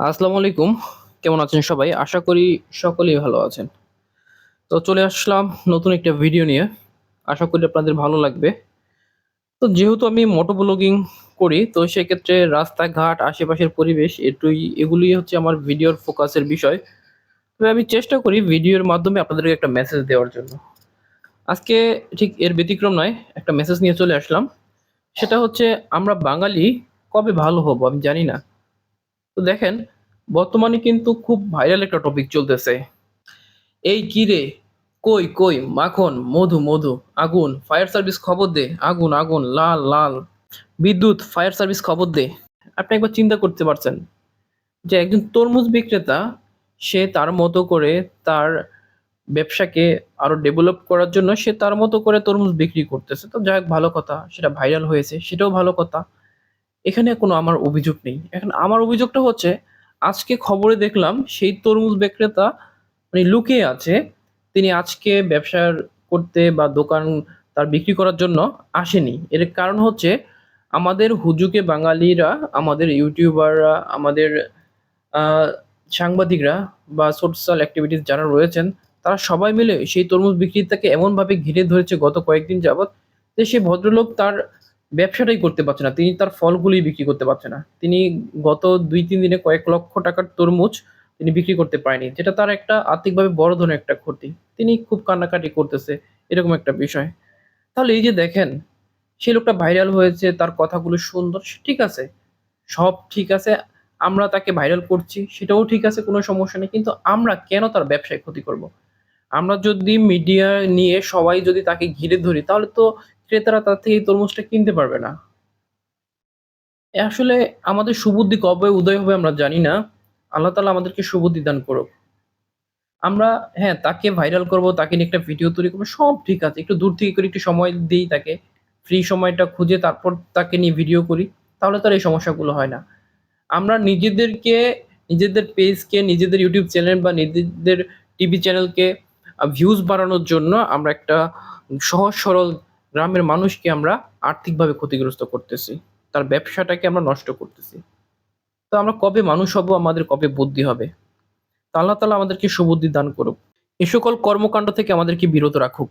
আসসালামু আলাইকুম। কেমন আছেন সবাই? আশা করি সকলেই ভালো আছেন। তো চলে আসলাম নতুন একটা ভিডিও নিয়ে। আশা করি আপনাদের ভালো লাগবে। তো যেহেতু আমি মোটো ব্লগিং করি, তো সেক্ষেত্রে রাস্তাঘাট, আশেপাশের পরিবেশ, এটুই এগুলি হচ্ছে আমার ভিডিওর ফোকাসের বিষয়। তবে আমি চেষ্টা করি ভিডিওর মাধ্যমে আপনাদেরকে একটা মেসেজ দেওয়ার জন্য। আজকে ঠিক এর ব্যতিক্রম নয়, একটা মেসেজ নিয়ে চলে আসলাম। সেটা হচ্ছে, আমরা বাঙালি কবে ভালো হব আমি জানি না। তো দেখেন, বর্তমানে কিন্তু খুব ভাইরাল একটা টপিক চলতেছে। এই কি রে? কই কই, মাখন, মধু মধু, আগুন ফায়ার সার্ভিস খবর দে, আগুন আগুন, লাল লাল, বিদ্যুৎ ফায়ার সার্ভিস খবর দে। আপনি একবার চিন্তা করতে পারছেন যে একজন তরমুজ বিক্রেতা, সে তার মতো করে তার ব্যবসাকে আরও ডেভেলপ করার জন্য সে তার মতো করে তরমুজ বিক্রি করতেছে। তো যাই হোক, ভালো কথা, সেটা ভাইরাল হয়েছে, সেটাও ভালো কথা। এখানে কোনো আমার অভিযোগ নেই। এখন আমার অভিযোগটা হচ্ছে, আজকে খবরে দেখলাম সেই তরমুজ বিক্রেতা মানে লুকিয়ে আছে, তিনি আজকে ব্যবসার করতে বা দোকান তার বিক্রি করার জন্য আসেনি। এর কারণ হচ্ছে, আমাদের হুজুকে বাঙালিরা, আমাদের ইউটিউবাররা, আমাদের সাংবাদিকরা বা সোশ্যাল অ্যাক্টিভিটিস যারা রয়েছেন, তারা সবাই মিলে সেই তরমুজ বিক্রেতাকে এমনভাবে ঘিরে ধরেছে গত কয়েকদিন যাবৎ যে সেই ভদ্রলোক তার ব্যবসাটাই করতে পারছে না। তিনি তার ফলগুলি বিক্রি করতে পারছে না। তিনি গত দুই, তিন দিনে কয়েক লক্ষ টাকার তরমুজ তিনি বিক্রি করতে পারেনি, যেটা তার একটা আর্থিকভাবে বড় ধরনের একটা ক্ষতি। তিনি খুব কান্নাকাটি করতেছে, এরকম একটা বিষয়। তাহলে এই যে দেখেন সেই লোকটা ভাইরাল হয়েছে, তার কথাগুলো সুন্দর, সে ঠিক আছে। সব ঠিক আছে, আমরা তাকে ভাইরাল করছি, সেটাও ঠিক আছে, কোনো সমস্যা নেই, কিন্তু আমরা কেন তার ব্যবসায় ক্ষতি করব? আমরা যদি মিডিয়া নিয়ে সবাই যদি তাকে ঘিরে ধরি, তাহলে তো ক্রেতারা তার থেকে তরমুজটা কিনতে পারবে না। আসলে আমাদের সুবুদ্ধি কবে উদয় হবে আমরা জানি না। আল্লাহ তালা আমাদেরকে সুবুদ্ধি দান করুক। আমরা হ্যাঁ তাকে ভাইরাল করব, তাকে নিয়ে একটা ভিডিও তৈরি করব, সব ঠিক আছে। একটু দূর থেকে করে একটু সময় দিই তাকে। ফ্রি সময়টা খুঁজে তারপর তাকে নিয়ে ভিডিও করি। তাহলে তো আর এই সমস্যাগুলো হয় না। আমরা নিজেদেরকে, নিজেদের পেজকে নিজেদের ইউটিউব চ্যানেল বা নিজেদের টিভি চ্যানেলকে ভিউজ বাড়ানোর জন্য আমরা একটা সহজ সরল গ্রামের মানুষকে আমরা আর্থিকভাবে ক্ষতিগ্রস্ত করতেছি, তার ব্যবসাটাকে আমরা নষ্ট করতেছি। তো আমরা কবে মানুষ হব, আমাদের কবে বুদ্ধি হবে? তা আল্লাহ তালা আমাদেরকে সুবুদ্ধি দান করুক। এ সকল কর্মকাণ্ড থেকে আমাদেরকে বিরত রাখুক।